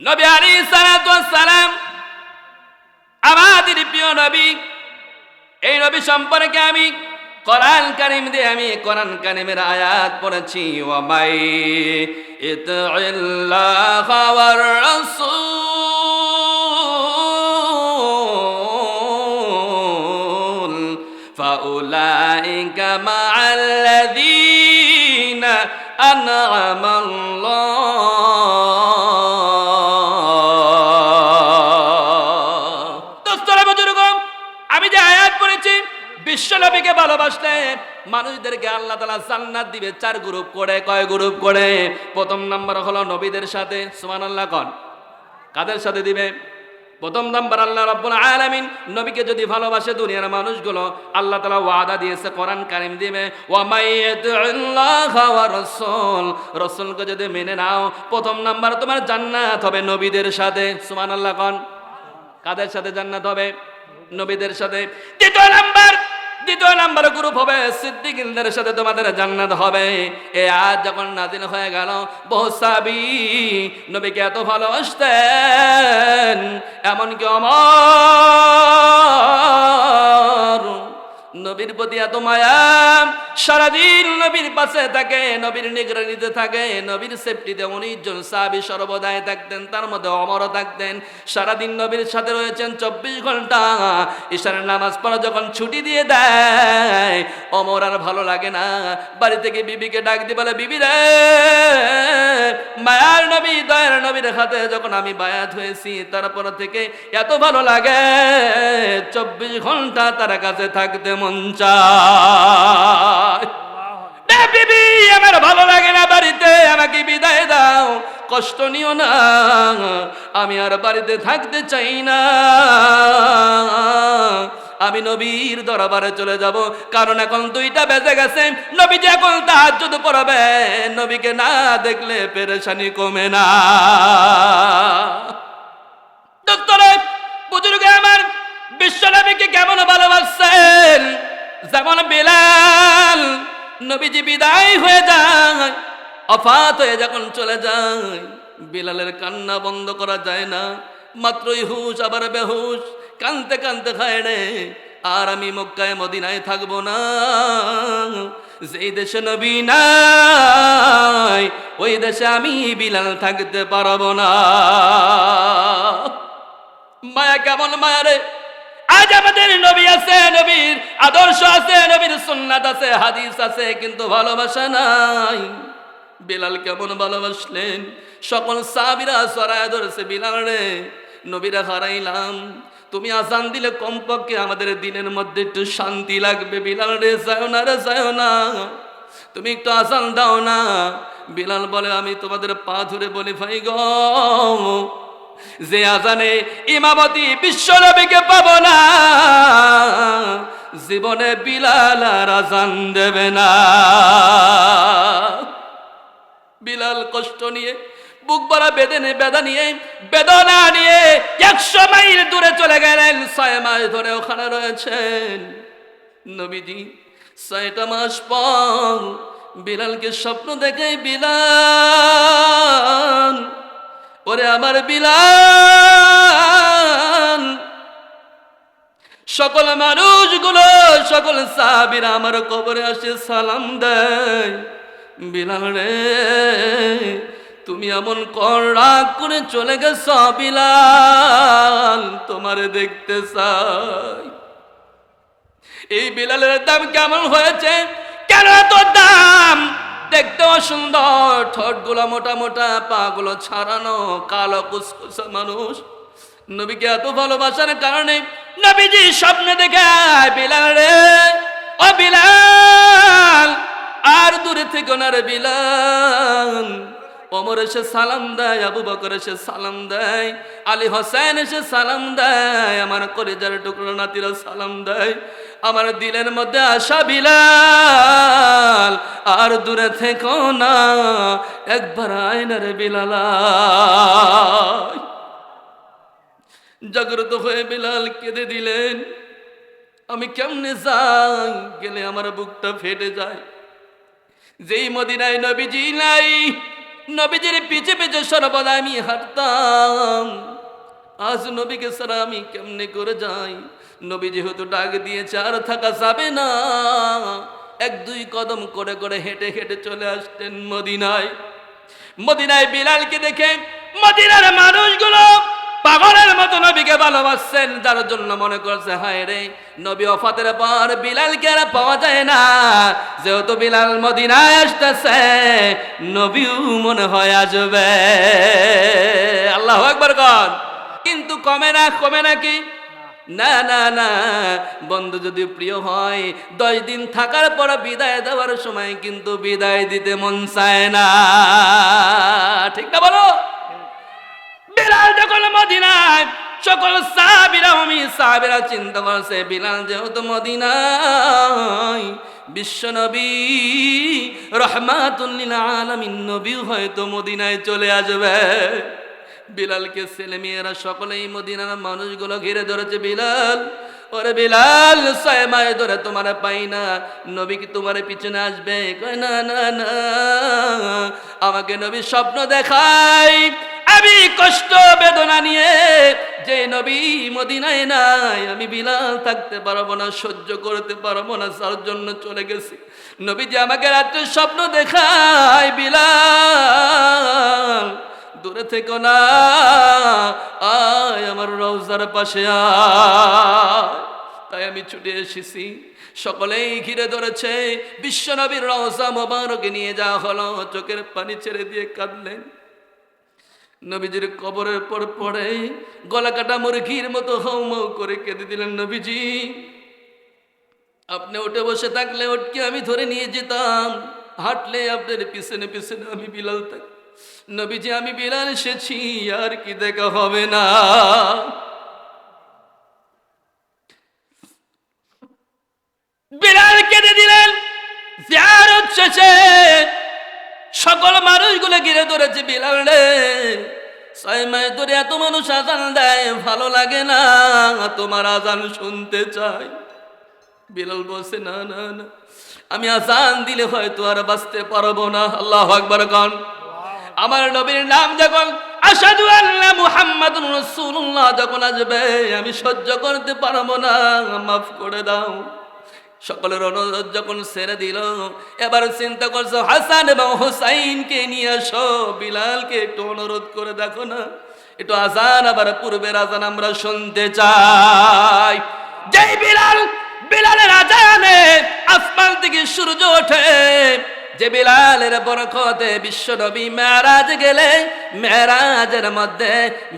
নবী আলী সালাম আমাদের প্রিয় নবী, এই নবী সম্পর্কে আমি কোরআন কানিম দিয়ে আমি কোরআন কানিমের আয়াত পড়েছি। ও মাই ইতুল্লাহ ওয়ার রাসূল, ফাউলাইকা মা'আল্লাযীনা আন'আমাল্লাহ। যে আয়াত পড়েছি, বিশ্বনবীকে ভালোবাসলে মানুষদেরকে আল্লাহ তালা জান্নাত দিবে চার গ্রুপ করে, কয় গ্রুপ করে? প্রথম নাম্বার হলো নবীদের সাথে সুমান আল্লাহ কন। কাদের সাথে দিবে? প্রথম নাম্বার, আল্লাহ রাব্বুল আলামিন নবীকে যদি ভালোবাসে দুনিয়ার মানুষগুলো, আল্লাহ তাআলা ওয়াদা দিয়েছে, কোরআন কারিম দিবে, ওয়া মাইয়াতুল্লাহ যদি মেনে নাও, প্রথম নাম্বার তোমার জান্নাত হবে নবীদের সাথে, সুবহানাল্লাহ কোন। কাদের সাথে জান্নাত হবে? নবীদের সাথে। দ্বিতীয় নাম্বার দ্বিতীয় নাম্বার গ্রুপ হবে সিদ্দিকিনদের সাথে তোমাদের জান্নাত হবে। এ আজ যখন নাজিল হয়ে গেল, বহু সাবি নবীকে এত ভালোবাসতেন, এমনকি আমার নবীর প্রতি এত মায়া। সারাদিন নবীর পাশে থাকে, নবীর নিগরানিতে থাকে, নবীর সেফটিতে উনিশ জন সাহাবি সর্বদাই থাকতেন, তার মধ্যে অমরও থাকতেন। সারাদিন নবীর সাথে রয়েছেন চব্বিশ ঘণ্টা। ঈশানের নামাজ পড়া যখন ছুটি দিয়ে দেয়, অমর আর ভালো লাগে না। বাড়ি থেকে বিবিকে ডাক দিয়ে বলে, বিবি রে, মায়ার নবী, দয়ার নবীর হাতে যখন আমি বায়াত হয়েছি, তারপর থেকে এত ভালো লাগে। চব্বিশ ঘণ্টা তার কাছে থাকতে মন চায়। বিবি, আমার ভালো লাগে না বাড়িতে, আমাকে বিদায় দাও, কষ্ট নিও না, আমি আর বাড়িতে থাকতে চাই না। আমি নবীর দরবারে চলে যাব, কারণ এখন দুইটা বেজে গেছে নবী যে এখন তাহাজ্জুদ পড়াবে, নবীকে না দেখলে পেরেশানি কমে না। আমার বিশ্বনবীকে কেমন ভালোবাসছেন? যেমন বেলাল, নবীজি বিদায় হয়ে যায়, অফাত হয়ে যখন চলে যায়, বিলালের কান্না বন্ধ করা যায় না। মাত্রই হুশ, আবার বেহুশ, কানতে কানতে খায় রে আর আমি মক্কায়, মদিনায় থাকব না। যেই দেশে নবী নাই, ওই দেশে আমি বিলাল থাকতে পারব না। মায়া কেমন মায়া রে? আজ আমাদের নবী আছে, নবীর আদর্শ আছে, নবীর সুন্নাত আছে, হাদিস আছে, কিন্তু ভালোবাসা নাই। বিলাল কেমন ভালোবাসলেন? সকল সাবিরা সরায় ধরেছে, বিলাল রে, নবীরা হারাইলাম। তুমি আসান দিলে কমপক্ষে আমাদের দিনের মধ্যে একটু শান্তি লাগবে। বিলাল রে যায় না রে যায় না। তুমি একটু আসান দাও না। বিলাল বলে, আমি তোমাদের পা ধরে বলি, ভাই গ যে আজানে ইমামতি বিশ্বনবীকে পাব না, জীবনে বিলাল আর আজান দেবে না। বিলাল কষ্ট নিয়ে, বুক ভরা বেদনে বেদা নিয়ে, বেদনা নিয়ে একশো মাইল দূরে চলে গেলেন, ছয় মাস ধরে ওখানে রয়েছেন। নবীজি, ছয়টা মাস পর বিলালকে স্বপ্ন দেখে বিলাল ওরে আমার বিলাল, সকল মানুষগুলো, সকল সাহাবিরা আমার কবরে আসে সালাম দেয়। বিলাল রে, তুমি এমন কর রাগ করে চলে গেছ বিলাল, তোমার দেখতে চাই। এই বিলালের দাম কেমন হয়েছে? কেন এত দাম? দেখতেও সুন্দর ঠোঁটগুলো মোটা মোটা পা গুলো ছাড়ানো, কালো কুসকুসা মানুষ। নবীকে এত ভালোবাসার কারণে নবীজি স্বপ্নে দেখে বিলাল রে, ও বিলাল, আর দূরে থেকে না রে বিলাল। ওমর এসে সালাম দেয়, আবু বকর এসে সালাম দেয়, আলী হোসেন এসে সালাম দেয়, আমার কলেজার টুকরো নাতিরা সালাম দেয়। আমার দিলের মধ্যে আশা বিলাল, আর দূরে থেকো না, একবার আয়নারে বিলাল। জাগ্রত হয়ে বিলাল কেঁদে দিলেন, আমি কেমনে যাই? গেলে আমার বুকটা ফেটে যায়। যেই মদিনায় নবীজি নাই নবীজির পিছে পিছে সর্বদা আমি হাঁটতাম। আজ নবীকে সারা আমি কেমনে করে যাই? নবী যেহেতু ডাক দিয়েছে, আর থাকা যাবে না। এক দুই কদম করে করে হেঁটে হেঁটে চলে আসতেন মদিনায়। মদিনায় বিলালকে দেখে মদিনার মানুষগুলো পাগলের মতো নবীকে ভালোবাসছেন, যার জন্য মনে করছে, হায় রে, নবী অফাতের পর বিলালকে আর পাওয়া যায় না। যেহেতু বিলাল মদিনায় আসতেছে, নবীও মনে হয় আসবে। আল্লাহ একবার কর কিন্তু কমে না, কমে নাকি না না না। বন্ধু যদি প্রিয় হয়, দশ দিন থাকার পর বিদায় দেওয়ার সময় কিন্তু বিদায় দিতে মন চায় না। ঠিক না বলো? বিলাল যখন মদিনায়, সকল সাহাবিরা, আমি সাহাবিরা চিন্তা করছে, বিলাল যেহেতু মদিনায়, বিশ্ব নবী রহমাতুল্লিল আলামিন, নবী হয়তো মদিনায় চলে আসবে। বিলালকে ছেলে মেয়েরা সকলেই মদিনার মানুষগুলো ঘিরে ধরেছে, বিলাল। ওরে বিলাল, ছয় মাস ধরে তোমার পাই না, নবী কি তোমার পিছনে আসবে? কয় না না না। আমাকে নবী স্বপ্ন দেখাই আমি কষ্ট বেদনা নিয়ে, যে নবী মদিনায় নাই, আমি বিলাল থাকতে পারব না, সহ্য করতে পারব না তার জন্য চলে গেছি। নবী যে আমাকে রাত্রে স্বপ্ন দেখায়, বিলাল, দূরে থেকো না, আয় আমার রওজার পাশে আয়। তাই আমি ছুটে এসেছি। সকলেই ঘিরে ধরেছে বিশ্বনবীর রওজা মোবারকে নিয়ে যাওয়া হলো। চোখের পানি ছেড়ে দিয়ে কাঁদলেন। নবীজির কবরের পর পড়ে গলা কাটা মুরগির মতো হৌ করে কেঁদে দিলেন নবীজি। আপনি উঠে বসে থাকলে ওটকে আমি ধরে নিয়ে যেতাম। হাঁটলে আপনার পিছনে পিছনে আমি বিলাল থাক নবীজি, আমি বিলাল এসেছি, আর কি দেখা হবে না। বিলাল কেঁদে দিলেন। শেষে সকল মানুষগুলো ঘিরে ধরেছে বিলাল রে। ছয় মাস ধরে এত মানুষ আজান দেয়, ভালো লাগে না তোমার আজান শুনতে চাই। বিলাল বলছে, না না না, আমি আজান দিলে হয়তো আর বাঁচতে পারব না। আল্লাহ আকবর কন। আমার নবীর নাম যখন আসাদু আল্লাহ মুহাম্মাদুর রাসূলুল্লাহ, যখন আসবে, আমি সহ্য করতে পারব না, মাফ করে দাও। সকলের অনুরোধ যখন ছেড়ে দিল, এবার চিন্তা করছ, হাসান এবং হোসাইনকে নিয়ে আসো বিলালকে একটু অনুরোধ করে দেখো না, একটু আজান আবার পূর্বের আজান আমরা শুনতে চাই। যেই বিলাল, বিলালের আজানে আসমান থেকে সূর্য ওঠে, যে বিলালের বরকতে বিশ্ব নবী মেরাজ গেলে, মেরাজের মধ্যে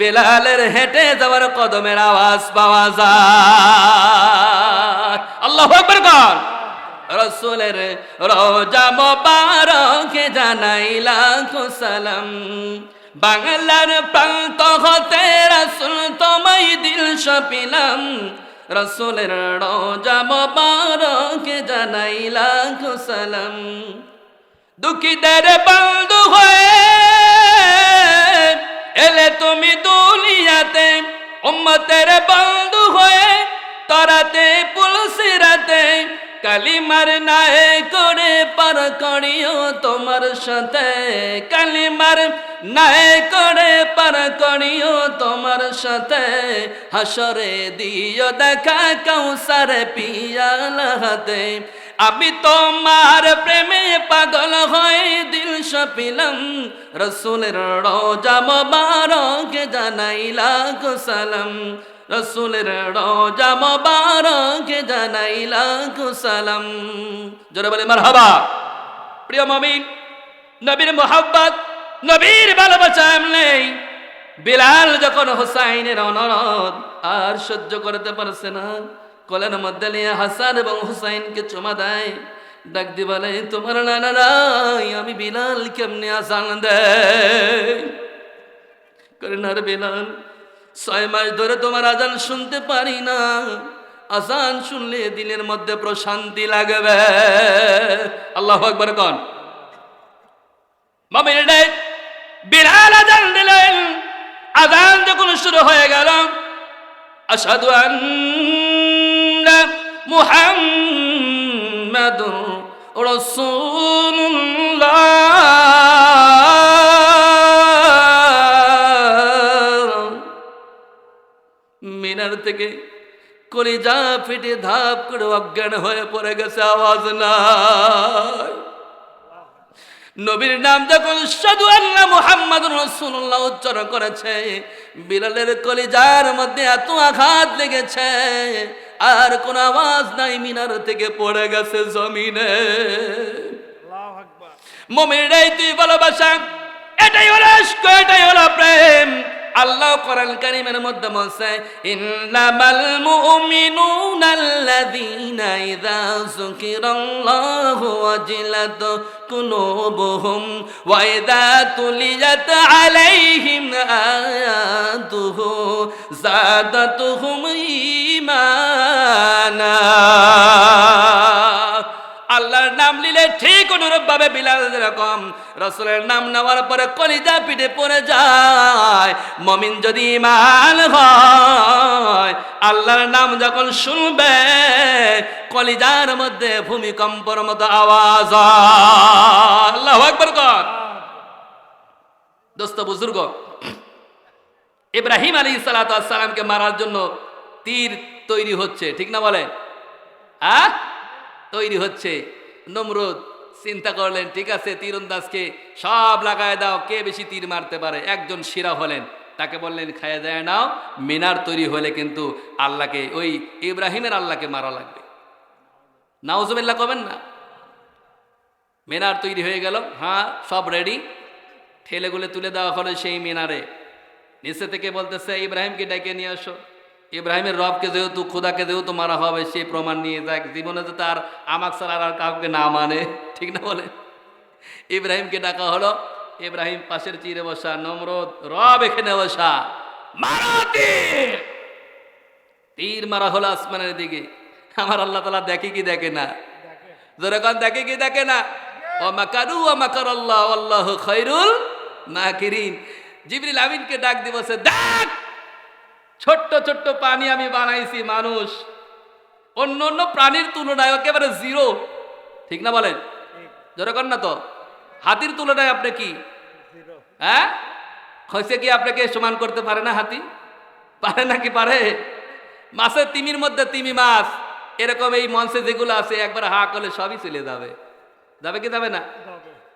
বিলালের হেঁটে যাওয়ার কদমের আওয়াজ পাওয়া যায়। আল্লাহ আকবার কর। রসুলের রোজা মোবারকে জানাই লাখো সালাম। বাংলার প্রান্ত হতে রসুল তোমায় দিল সপিলাম। রসুলের রোজা মোবারকে জানাই লাখো সালাম। দুঃখীদের বন্ধু হয়ে এলে তুমি দুনিয়াতে, উম্মতের বন্ধু হয়ে তরাতে কালিমার নায়ে করে পার করিও তোমার সাথে। কালিমার নায়ে করে পার করিও তোমার সাথে। হাসরে দিও দেখা কৌসার পিয়ালা হাতে। আমি তোমার প্রেমে পাগল হয়ে দিল সপিলাম। রসুলের রোজা মোবারকে জানাইলা সালাম। রসুলের রোজা মোবারকে জানাইলা সালাম জোরে বলে, মারহাবা। প্রিয় মমিন, নবীর মোহাব্বত, নবীর ভালোবাসা নেই। বিলাল যখন হোসাইনের অনুরোধ আর সহ্য করতে পারছে না, কলের মধ্যে নিয়ে হাসান এবং হুসাইনকে চুমা দেয়। ডাক দি বলে, তোমার নানা নাই, আমি বিলাল কেমনে আসান দেয়? করে বিলাল ছয় মাস ধরে তোমার আজান শুনতে পারি না। আজান শুনলে দিনের মধ্যে প্রশান্তি লাগবে। আল্লাহ আকবর কন। বিলাল আজান দিলেন। আজান যখন শুরু হয়ে গেল আসাদু মুহাম্মাদুর রাসূলুল্লাহ। থেকে কলিজা ফেটে ধাপ করে অজ্ঞান হয়ে পড়ে গেছে আওয়াজ নাই। নবীর নাম যখন সাধু আল্লাহ মুহাম্মদ রসুল্লাহ উচ্চারণ করেছে বিড়ালের কলিজার মধ্যে এত আঘাত লেগেছে আর কোন আওয়াজ নাই মিনার থেকে পড়ে গেছে জমিনে। মমির তুই ভালোবাসা এটাই হলো এটাই হলো প্রেম। আল্লাহ কোরআন কারীমের মধ্যে বলছে, ইন্নামাল মুমিনুনা আল্লাযীনা ইযা যুকিরাল্লাহু ওয়াজিলাত কুলুবুহুম ওয়া ইযা তুলিয়াত আলাইহিম আয়াতুহু যাদাতুহুম ঈমানা। ভাবে বিলাল যেরকম, রসুলের নাম নেওয়ার পরে কলিজা পিঠে পড়ে যায়। মমিন যদি ইমান হয়, আল্লাহর নাম যখন শুনবে, কলিজার মধ্যে ভূমিকম্পর মতো আওয়াজ আল্লাহ একবার কর। দোস্ত, বুজুর্গ, ইব্রাহিম আলী সালাতামকে মারার জন্য তীর তৈরি হচ্ছে, ঠিক না বলে? আহ তৈরি হচ্ছে, নমরুদ চিন্তা করলেন, ঠিক আছে, তীরন্দাজকে সব লাগায় দাও, কে বেশি তীর মারতে পারে? একজন শিরা হলেন। তাকে বললেন, খাইয়ে দেয় নাও, মিনার তৈরি হলে কিন্তু আল্লাহকে, ওই ইব্রাহিমের আল্লাহকে মারা লাগবে। নাউজুবিল্লাহ কবেন না। মিনার তৈরি হয়ে গেল হ্যাঁ সব রেডি। ঠেলেগুলে তুলে দেওয়া হলো সেই মিনারে। নিচে থেকে বলতেছে, ইব্রাহিমকে ডেকে নিয়ে আসো। ইব্রাহিমের রবকে যেহেতু, খুদাকে যেহেতু মারা হবে সেই প্রমাণ নিয়ে যাক। জীবনে তো তার আমাক ছাড়া আর কাউকে না মানে ঠিক না বলে? ইব্রাহিমকে ডাকা হলো। ইব্রাহিম পাশের চিরে বসা, নমরদ, রব এখানে বসা, মারা তীর! তীর মারা হলো আসমানের দিকে। আমার আল্লাহ তালা দেখে কি দেখে না? যেরকম দেখে কি দেখে না? ও মাকারু ও মাকার আল্লাহ আল্লাহ খৈরুল মাকিরিন। জিবরিল আমিনকে ডাক দিবসে দেখ! ছোট্ট ছোট্ট প্রাণী আমি বানাইছি মানুষ। অন্য অন্য প্রাণীর তুলনায় একেবারে জিরো ঠিক না বলেন? যেরকম না তো। হাতির তুলনায় আপনি কি? হ্যাঁ? হয়েছে কি আপনাকে সমান করতে পারে না হাতি? পারে নাকি পারে? মাছের তিমির মধ্যে তিমি মাছ। এরকম এই মঞ্চে যেগুলো আছে একবার হা করলে সবই চলে যাবে। যাবে কি যাবে না?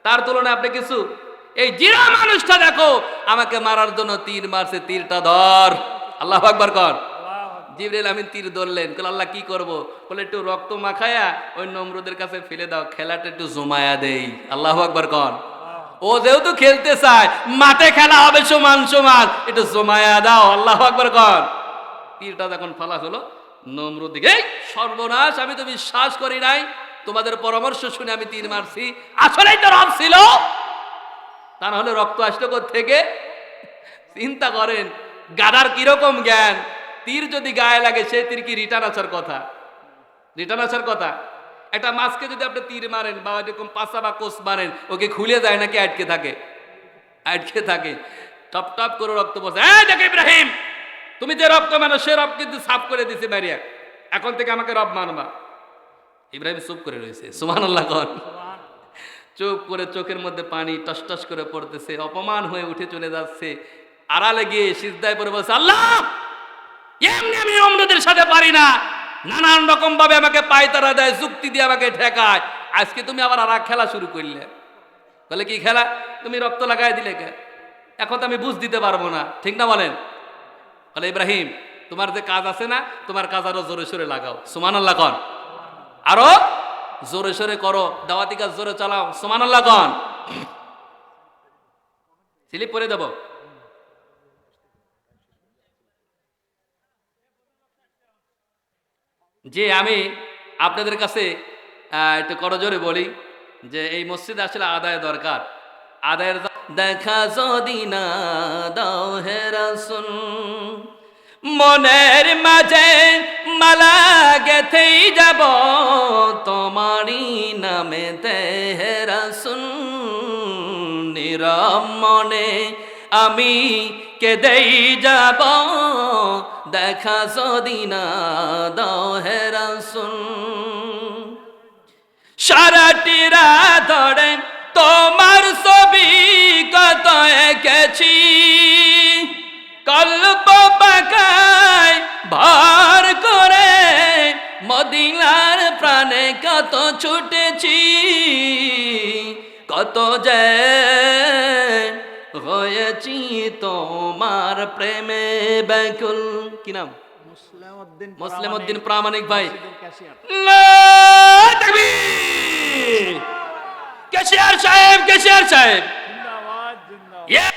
তার তুলনায় আপনি কিছু? এই জিরা মানুষটা দেখো আমাকে মারার জন্য তীর মারছে তীরটা ধর। আল্লাহ আকবার কর। জিবরিল আমিন তীর ধরলেন কল আল্লাহ কি করব? বলে একটু রক্ত মাখায়া ওই নমরুদের কাছে ফেলে দাও খেলাটা একটু জমায়া দেই। আল্লাহ আকবার কর। ও যেহেতু খেলতে চায় মাঠে খেলা হবে সমান সমান একটু জমায়া দাও আল্লাহ আকবার কর। তীরটা যখন ফালা হলো নমরুদ দিকে "এই, সর্বনাশ আমি তো বিশ্বাস করি নাই। তোমাদের পরামর্শ শুনে আমি তীর মারছি। আসলেই তো রব ছিল। তা না হলে রক্ত আসলো থেকে চিন্তা করেন গাদার কীরকম জ্ঞান? তীর যদি গায়ে লাগে, সে তীর কি রিটার্ন আসার কথা? রিটার্ন আসার কথা? একটা মাছকে যদি আপনি তীর মারেন বা এরকম পাশা বা কোষ মারেন ওকে খুলে যায় নাকি আটকে থাকে? আটকে থাকে। টপ টপ করে রক্ত এই দেখো ইব্রাহিম, তুমি যে রক্ত মানো সে রব কিন্তু সাফ করে দিছে মারিয়া। এখন থেকে আমাকে রব মানবা। ইব্রাহিম চুপ করে রয়েছে। সুমান আল্লাহ কন চুপ করে চোখের মধ্যে পানি টস টস করে পড়তেছে, অপমান হয়ে উঠে চলে যাচ্ছে। আড়ালে গিয়ে সিজদায় পরে বলছে, আল্লাহ, এমনি আমি অমরদের সাথে পারি না। নানান রকম ভাবে আমাকে পায়তারা দেয়, যুক্তি দিয়ে আমাকে ঠেকায়। আজকে তুমি আবার আর খেলা শুরু করলে। বলে, কি খেলা? তুমি রক্ত লাগাই দিলে কে? এখন তো আমি বুঝ দিতে পারব না। ঠিক না বলেন? বলে, ইব্রাহিম, তোমার যে কাজ আছে না, তোমার কাজ আরও জোরে সোরে লাগাও। সুমান আল্লাহ কন। আরও জোরে সোরে করো, দাওয়াতি কাজ জোরে চালাও। সুমান আল্লাহ কন। স্লিপ করে দেব। যে আমি আপনাদের কাছে একটু করজোরে বলি যে এই মসজিদ আসলে আদায় দরকার। আদায়ের দেখা যদি না দাও হে মনের মাঝে মালা গেথেই যাব তোমারই নামে হে রাসূল। নীরব মনে আমি কেদেই যাব, দেখা সদিনা দহেরা দাও হেরা শুন সারাটি রাতরে তোমার ছবি কত এঁকেছি, কল্প পাকায় ভার করে মদিলার প্রাণে কত ছুটেছি, কত যে হয়েছি তোমার প্রেমে ব্যাকুল। কি নাম? মুসলিম উদ্দিন প্রামাণিক ভাই। ক্যাশিয়ার সাহেব ক্যাশিয়ার সাহেব।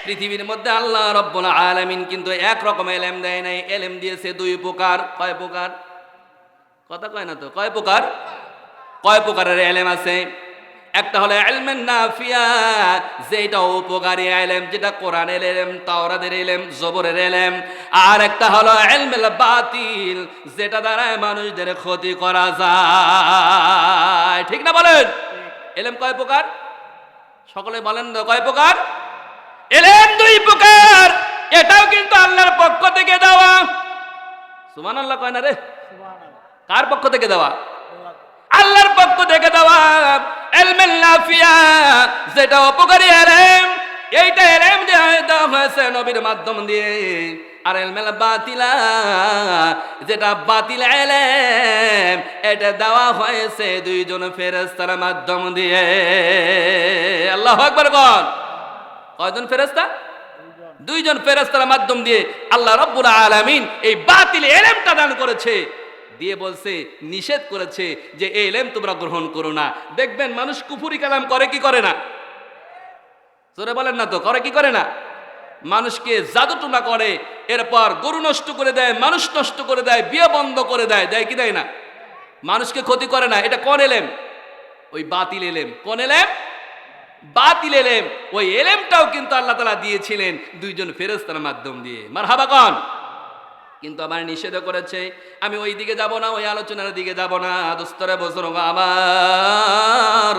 পৃথিবীর মধ্যে আল্লাহ রব্বুল আলামিন কিন্তু এক রকম এলেম দেয় নাই। এলেম দিয়েছে দুই প্রকার। কয় প্রকার? কথা কয় না তো? কয় প্রকার? কয় প্রকারের এলেম আছে? একটা হলো এলমেন নাফিয়া যেটা উপকারী এলেম যেটা কোরআনের এলেম তাওরাদের এলেম জবরের এলেম আর একটা হলো এলমেল বাতিল যেটা দ্বারা মানুষদের ক্ষতি করা যায়। ঠিক না বলেন? এলেম কয় প্রকার? সকলে বলেন কয় প্রকার? এলেম দুই প্রকার এটাও কিন্তু আল্লাহর পক্ষ থেকে দেওয়া। সুমান আল্লাহ কয় না রে? কার পক্ষ থেকে দেওয়া? আল্লাহর পক্ষ থেকে দেওয়া। এলমেল নাফিয়া, যেটা অপকারী এলেম, এইটা এলেম দেওয়া হয়েছে নবীর মাধ্যম দিয়ে। আর এলমেল বাতিলা, যেটা বাতিল এলেম, এটা দেওয়া হয়েছে দুইজন ফেরেস্তার মাধ্যম দিয়ে। আল্লাহ আকবার কন কয়জন ফেরেস্তা দুইজন ফেরেস্তার মাধ্যম দিয়ে আল্লাহ রব্বুল আলামিন এই বাতিল এলেমটা দান করেছে। দিয়ে বলছে, নিষেধ করেছে যে এই এলেম তোমরা গ্রহণ করো না। দেখবেন মানুষ কুফুরি কালাম করে কি করে না? জোরে বলেন না তো, করে কি করে না? মানুষকে জাদুটুনা করে, এরপর গরু নষ্ট করে দেয়, মানুষ নষ্ট করে দেয়, বিয়ে বন্ধ করে দেয় দেয় কি দেয় না? মানুষকে ক্ষতি করে না, এটা কোন এলেম? ওই বাতিল এলেম। কোন এলেম? বাতিল এলেম। ওই এলেমটাও কিন্তু আল্লাহ তালা দিয়েছিলেন দুইজন ফেরেস্তার মাধ্যম দিয়ে। মার হাবাকন কিন্তু আমার নিষেধ করেছে, আমি ওই দিকে যাব না, ওই আলোচনার দিকে যাব না, দোস্তরে বসর আমার